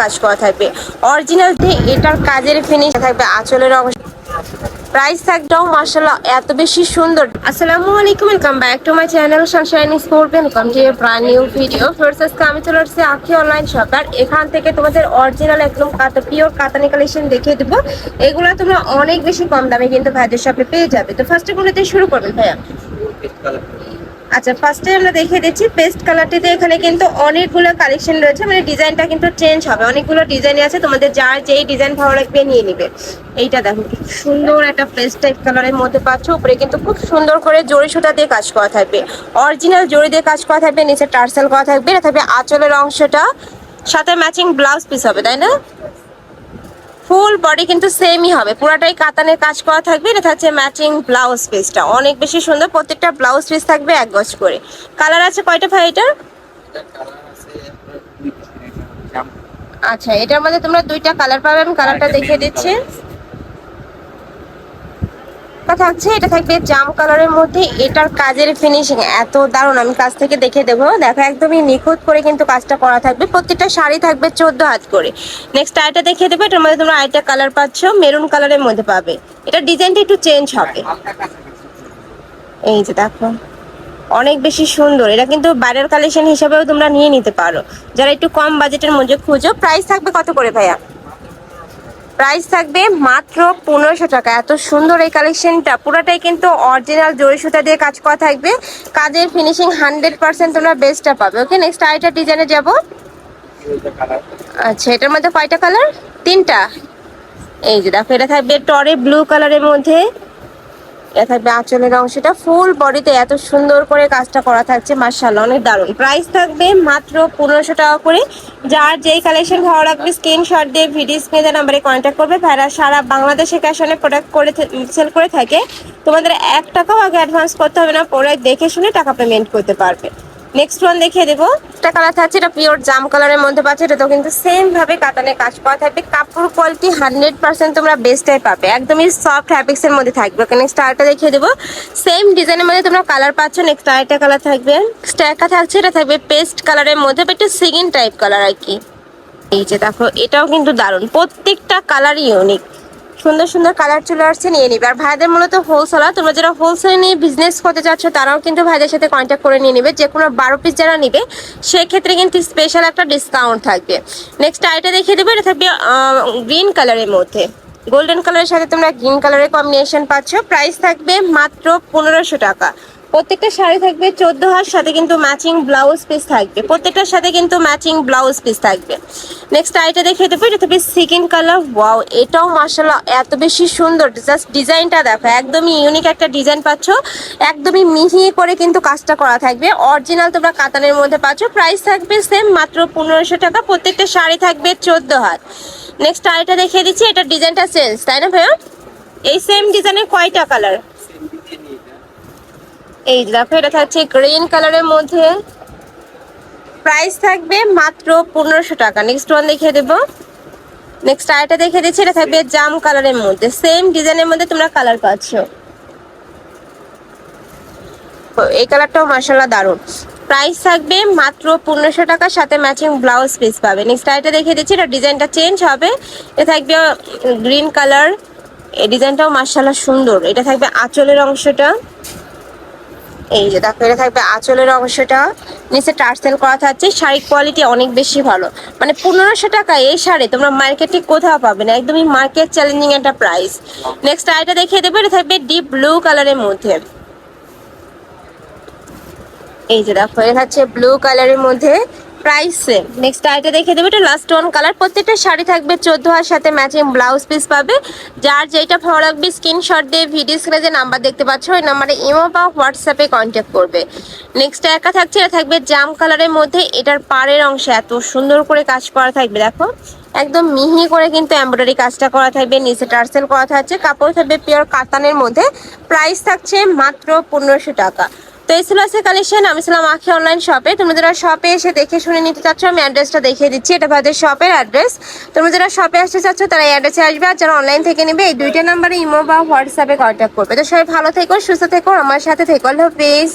কাজ করা থাকবে। অরিজিনাল যে এটার কাজের ফিনিশ থাকবে, আঁচলের অংশ। প্রাইস থাকবেও মার্শাল্লাহ এত বেশি সুন্দর। আসসালামু আলাইকুম welcome back to my channel sunshine sport welcome to brand new video first আজকে আমি চলে আসছি আখি অনলাইন শপ আর এখান থেকে তোমাদের অরিজিনাল একদম কাতা পিওর কাতানি কালেকশন দেখিয়ে দেবো। এগুলো তোমরা অনেক বেশি কম দামে কিন্তু ভাইদের শপে পেয়ে যাবে। তো ফার্স্টে কোনোতে শুরু করবেন ভাইয়া? আচ্ছা ফার্স্টে আমরা দেখিয়ে দিচ্ছি পেস্ট কালারটিতে এখানে কিন্তু অনেকগুলো কালেকশন রয়েছে। মানে ডিজাইনটা কিন্তু চেঞ্জ হবে। অনেকগুলো ডিজাইন আছে। তোমাদের যার যেই ডিজাইন ভালো লাগবে নিয়ে নিবে। এইটা দেখো সুন্দর একটা পেস্ট টাইপ কালারের মধ্যে পাচ্ছ। উপরে কিন্তু খুব সুন্দর করে জড়ি সুতা দিয়ে কাজ করা থাকবে। অরিজিনাল জড়ি দিয়ে কাজ করা থাকবে, নিচে টার্সেল করা থাকবে। এটা থাকবে আঁচলের অংশটা। সাথে ম্যাচিং ব্লাউজ পিস হবে, তাই না? ফুল বডি কিন্তু সেমই হবে। পুরাটাই কাতানের কাজ করা থাকবে। এটা হচ্ছে ম্যাচিং ব্লাউজ পিসটা। অনেক বেশি সুন্দর। প্রত্যেকটা ব্লাউজ পিস থাকবে এক গজ করে। কালার আছে কয়টা ভাই এটা আচ্ছা এটার মধ্যে তোমরা দুইটা কালার পাবে। আমি কালারটা দেখিয়ে দিচ্ছি। থাকছে এটা থাকবে জাম কালারের মধ্যে। এটার কাজের ফিনিশিং এত দারুণ, আমি কাছ থেকে দেখে দেবো। দেখো, একদমই নিখুঁত করে কিন্তু কাজটা করা থাকবে। প্রত্যেকটা শাড়ি থাকবে চোদ্দ হাত করে। নেক্সট আইটা দেখিয়ে দেবো, এটার মধ্যে তোমরা আয়টা কালার পাচ্ছ মেরুন কালারের মধ্যে পাবে। এটা ডিজাইনটা একটু চেঞ্জ হবে। এই যে দেখো, অনেক বেশি সুন্দর। এটা কিন্তু বাইরের কালেকশন হিসাবেও তোমরা নিয়ে নিতে পারো। যারা একটু কম বাজেটের মধ্যে খুঁজো প্রাইস থাকবে কত করে ভাইয়া? প্রাইস থাকবে মাত্র পনেরোশো টাকা। এত সুন্দর এই কালেকশনটা পুরোটাই কিন্তু অরিজিনাল জরি সুতা দিয়ে কাজ করা থাকবে। কাজের ফিনিশিং হান্ড্রেড পার্সেন্ট তোমরা বেস্টটা পাবে। ওকে নেক্সট আরেকটা ডিজাইনে যাব। আচ্ছা এটার মধ্যে কয়টা কালার তিনটা। এই যে দেখো, এটা থাকবে টরে ব্লু কালারের মধ্যে। এটা থাকবে আঁচলের অংশটা। ফুল বডিতে এত সুন্দর করে কাজটা করা থাকছে মার্শাল অনেক দারুণ। প্রাইস থাকবে মাত্র পনেরোশো টাকা করে। যার যেই কালেকশন ভালো লাগবে স্ক্রিনশট দিয়ে ভিডিও স্ক্রিনে নাম্বারে কন্ট্যাক্ট করবে। ভাইরা সারা বাংলাদেশে ক্যাশ অনে প্রোডাক্ট করে সেল করে থাকে। তোমাদের এক টাকাও আগে অ্যাডভান্স করতে হবে না প্রোডাক্ট দেখে শুনে টাকা পেমেন্ট করতে পারবে। নেক্সট ওয়ান দেখিয়ে দেবো। একটা কালার থাকছে, এটা পিওর জাম কালারের মধ্যে পাচ্ছে এটা তো কিন্তু সেম ভাবে কাতানে কাজ করা থাকবে। কাপড় কোয়ালিটি হান্ড্রেড পার্সেন্ট তোমরা বেস্টটাই পাবে। একদমই সফট হ্যাবিক্স এর মধ্যে থাকবে। ওকে নেক্সট আরেকটা দেখিয়ে দেবো। সেম ডিজাইনের মধ্যে তোমরা কালার পাচ্ছ। নেক্সট আরেকটা কালার থাকবে। নেক্সট থাকছে, এটা থাকবে পেস্ট কালারের মধ্যে একটু সিগিন টাইপ কালার আর কি। এই যে দেখো, এটাও কিন্তু দারুণ। প্রত্যেকটা কালারই ইউনিক সুন্দর সুন্দর কালার চলে আসছে নিয়ে নিবে। আর ভাইদের মূলত হোলসেলার তোমরা যারা হোলসেল নিয়ে বিজনেস করতে চাচ্ছ, তারাও কিন্তু ভাইদের সাথে কন্ট্যাক্ট করে নিয়ে নিবে। যে কোনো বারো পিস যারা নিবে, সেক্ষেত্রে কিন্তু স্পেশাল একটা ডিসকাউন্ট থাকবে। নেক্সট আইটা দেখিয়ে দেবো, এটা থাকবে গ্রিন কালারের মধ্যে। গোল্ডেন কালারের সাথে তোমরা গ্রিন কালারের কম্বিনেশন পাচ্ছ। প্রাইস থাকবে মাত্র পনেরোশো টাকা। প্রত্যেকটা শাড়ি থাকবে চোদ্দ হাত, সাথে কিন্তু ম্যাচিং ব্লাউজ পিস থাকবে। প্রত্যেকটার সাথে কিন্তু ম্যাচিং ব্লাউজ পিস থাকবে। নেক্সট আইটা দেখে দেবো, এটা থাকবে সেকেন্ড কালার ওয়াও এটাও মার্শাল্লাহ এত বেশি সুন্দর। জাস্ট ডিজাইনটা দেখো, একদমই ইউনিক একটা ডিজাইন পাচ্ছ। একদমই মিহি করে কিন্তু কাজটা করা থাকবে। অরিজিনাল তোমরা কাতানের মধ্যে পাচ্ছ প্রাইস থাকবে সেম মাত্র পনেরোশো টাকা। প্রত্যেকটা শাড়ি থাকবে চোদ্দ হাত। নেক্সট আইটা দেখিয়ে দিচ্ছি, এটা ডিজাইনটা চেঞ্জ তাই না ভাইয়া? এই সেম ডিজাইনের কয়টা কালার এই দেখো, এটা থাকছে গ্রিন কালারের মধ্যে। প্রাইস থাকবে মাত্র পনেরোশো টাকা। নেক্সট ওয়ান দেখিয়ে দেবো। নেক্সট আরেকটা দেখিয়ে দিচ্ছি, এটা থাকবে জাম কালারের মধ্যে। সেম ডিজাইনের মধ্যে তোমরা কালার পাচ্ছ। এই কালারটাও মার্শাল্লাহ দারুণ। প্রাইস থাকবে মাত্র পনেরোশো টাকার সাথে ম্যাচিং ব্লাউজ পিস পাবে। নেক্সট আরেকটা দেখিয়ে দিচ্ছি, এটা ডিজাইনটা চেঞ্জ হবে। এটা থাকবে গ্রিন কালার এই ডিজাইনটাও মার্শাল্লাহ সুন্দর। এটা থাকবে আঁচলের অংশটা। এই যে দেখো এটা থাকবে আঁচলের অংশটা। নিচে টার্সেল করা থাকছে, শাড়ির কোয়ালিটি অনেক বেশি ভালো। মানে পনেরোশো টাকা এই শাড়ি, তোমরা মার্কেটে কোথাও পাবে না, একদমই মার্কেট চ্যালেঞ্জিং একটা প্রাইস নেক্সট আইটা দেখিয়ে দেবে, এটা থাকবে ডিপ ব্লু কালারের মধ্যে। এই যে দেখো এটা হচ্ছে ব্লু কালারের মধ্যে। প্রাইস সেম নেক্সট আইটা দেখে দেবে, এটা লাস্ট ওয়ান কালার প্রত্যেকটা শাড়ি থাকবে চোদ্দ হার, সাথে ম্যাচিং ব্লাউজ পিস পাবে। যার যেটা ভালো লাগবে স্ক্রিনশট দিয়ে ভিডিও স্ক্রিনে যে নাম্বার দেখতে পাচ্ছ, ওই নাম্বারে ইমো বা হোয়াটসঅ্যাপে কন্ট্যাক্ট করবে। নেক্সট একা থাকছে, এটা থাকবে জাম কালারের মধ্যে। এটার পাড়ের অংশে এত সুন্দর করে কাজ করা থাকবে, দেখো। একদম মিহি করে কিন্তু এমব্রয়ডারি কাজটা করা থাকবে, নিচে টার্সেল করা থাকছে, কাপড় থাকবে পিওর কাতানের মধ্যে। প্রাইস থাকছে মাত্র পনেরোশো টাকা। তো এই ছিল আছে কালেকশন আমি ছিলাম আখি অনলাইন শপে তোমরা যারা শপে এসে দেখে শুনে নিতে চাচ্ছ, আমি অ্যাড্রেসটা দেখিয়ে দিচ্ছি। এটা ভাদের শপের অ্যাড্রেস তোমরা যারা শপে আসতে চাচ্ছ, তারা এই অ্যাড্রেসে আসবে আর যারা অনলাইন থেকে নেবে, এই দুইটা নাম্বারে ইমো বা হোয়াটসঅ্যাপে কন্ট্যাক্ট করবে। তো সবাই ভালো থেকো, সুস্থ থেকো, আমার সাথে থেকো। হাফেজ।